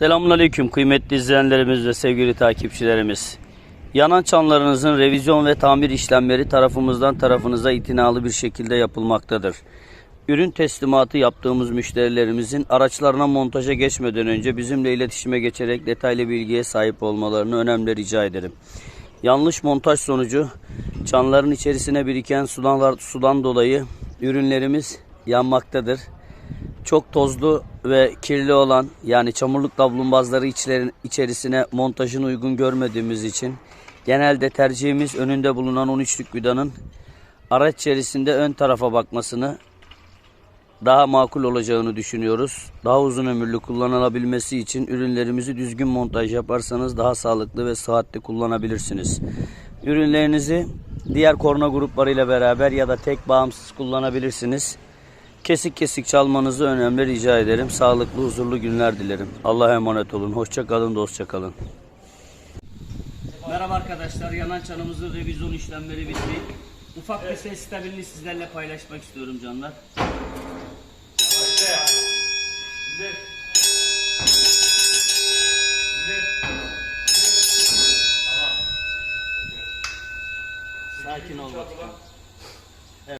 Selamünaleyküm kıymetli izleyenlerimiz ve sevgili takipçilerimiz. Yanan çanlarınızın revizyon ve tamir işlemleri tarafımızdan tarafınıza itinalı bir şekilde yapılmaktadır. Ürün teslimatı yaptığımız müşterilerimizin araçlarına montaja geçmeden önce bizimle iletişime geçerek detaylı bilgiye sahip olmalarını önemli rica ederim. Yanlış montaj sonucu çanların içerisine biriken sudan, sudan dolayı ürünlerimiz yanmaktadır çok tozlu ve kirli olan yani çamurluk davlumbazları içlerin, içerisine montajın uygun görmediğimiz için genelde tercihimiz önünde bulunan 13'lük vidanın araç içerisinde ön tarafa bakmasını daha makul olacağını düşünüyoruz. Daha uzun ömürlü kullanılabilmesi için ürünlerimizi düzgün montaj yaparsanız daha sağlıklı ve sıhhatli kullanabilirsiniz. Ürünlerinizi diğer korna gruplarıyla beraber ya da tek bağımsız kullanabilirsiniz. Kesik kesik çalmanızı önemli rica ederim. Sağlıklı, huzurlu günler dilerim. Allah'a emanet olun. Hoşça kalın, dostça kalın. Merhaba arkadaşlar. Yanan çanımızın revizyon işlemleri bitti. Ufak bir ses sistemini sizlerle paylaşmak istiyorum canlar. Sakin ol bakalım.